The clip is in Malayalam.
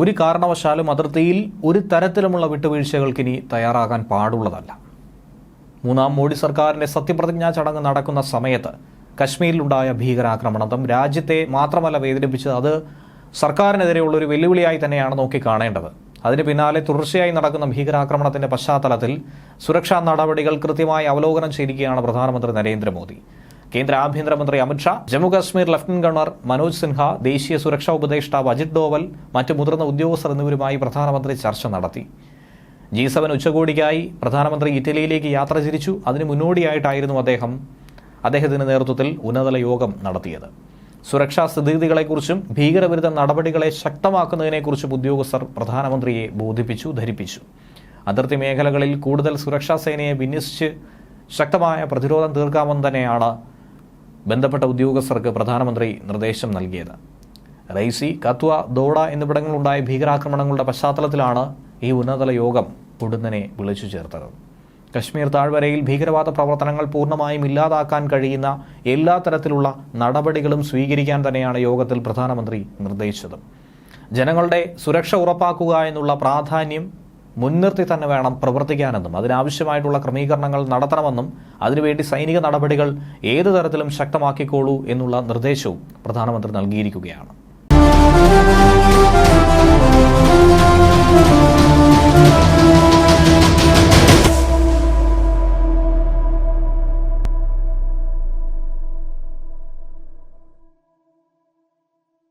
ഒരു കാരണവശാലും അതിർത്തിയിൽ ഒരു തരത്തിലുമുള്ള വിട്ടുവീഴ്ചകൾക്ക് ഇനി തയ്യാറാകാൻ പാടുള്ളതല്ല. മൂന്നാം മോഡി സർക്കാരിന്റെ സത്യപ്രതിജ്ഞാ ചടങ്ങ് നടക്കുന്ന സമയത്ത് കശ്മീരിലുണ്ടായ ഭീകരാക്രമണം രാജ്യത്തെ മാത്രമല്ല വേദനിപ്പിച്ചത് അത് സർക്കാരിനെതിരെയുള്ള ഒരു വെല്ലുവിളിയായി തന്നെയാണ് നോക്കി കാണേണ്ടത്. അതിന് പിന്നാലെ തുടർച്ചയായി നടക്കുന്ന ഭീകരാക്രമണത്തിന്റെ പശ്ചാത്തലത്തിൽ സുരക്ഷാ നടപടികൾ കൃത്യമായി അവലോകനം ചെയ്തിരിക്കുകയാണ് പ്രധാനമന്ത്രി നരേന്ദ്രമോദി. കേന്ദ്ര ആഭ്യന്തരമന്ത്രി അമിത്ഷാ ജമ്മുകാശ്മീർ ലഫ്റ്റനന്റ് ഗവർണർ മനോജ് സിൻഹ ദേശീയ സുരക്ഷാ ഉപദേഷ്ടാവ് അജിത് ഡോവൽ മറ്റ് മുതിർന്ന ഉദ്യോഗസ്ഥർ എന്നിവരുമായി പ്രധാനമന്ത്രി ചർച്ച നടത്തി. ജി സെവൻ ഉച്ചകോടിക്കായി പ്രധാനമന്ത്രി ഇറ്റലിയിലേക്ക് യാത്ര തിരിച്ചു. അതിന് മുന്നോടിയായിട്ടായിരുന്നു അദ്ദേഹം അദ്ദേഹത്തിന്റെ നേതൃത്വത്തിൽ ഉന്നതല യോഗം നടത്തിയത്. സുരക്ഷാ സ്ഥിതിഗതികളെക്കുറിച്ചും ഭീകരവിരുദ്ധ നടപടികളെ ശക്തമാക്കുന്നതിനെക്കുറിച്ചും ഉദ്യോഗസ്ഥർ പ്രധാനമന്ത്രിയെ ബോധിപ്പിച്ചു ധരിപ്പിച്ചു. അതിർത്തി മേഖലകളിൽ കൂടുതൽ സുരക്ഷാ സേനയെ വിന്യസിച്ച് ശക്തമായ പ്രതിരോധം തീർക്കാമെന്ന് തന്നെയാണ് ബന്ധപ്പെട്ട ഉദ്യോഗസ്ഥർക്ക് പ്രധാനമന്ത്രി നിർദ്ദേശം നൽകിയത്. റൈസി കത്വ ദോഡ എന്നിവിടങ്ങളിലുണ്ടായ ഭീകരാക്രമണങ്ങളുടെ പശ്ചാത്തലത്തിലാണ് ഈ ഉന്നതതല യോഗം ഉടുന്നനെ വിളിച്ചു ചേർത്തത്. കശ്മീർ താഴ്വരയിൽ ഭീകരവാദ പ്രവർത്തനങ്ങൾ പൂർണമായും ഇല്ലാതാക്കാൻ കഴിയുന്ന എല്ലാ തരത്തിലുള്ള നടപടികളും സ്വീകരിക്കാൻ തന്നെയാണ് യോഗത്തിൽ പ്രധാനമന്ത്രി നിർദ്ദേശിച്ചത്. ജനങ്ങളുടെ സുരക്ഷ ഉറപ്പാക്കുക എന്നുള്ള പ്രാധാന്യം മുൻനിർത്തി തന്നെ വേണം പ്രവർത്തിക്കാനെന്നും അതിനാവശ്യമായിട്ടുള്ള ക്രമീകരണങ്ങൾ നടത്തണമെന്നും അതിനുവേണ്ടി സൈനിക നടപടികൾ ഏതു തരത്തിലും ശക്തമാക്കിക്കോളൂ എന്നുള്ള നിർദ്ദേശവും പ്രധാനമന്ത്രി നൽകിയിരിക്കുകയാണ്.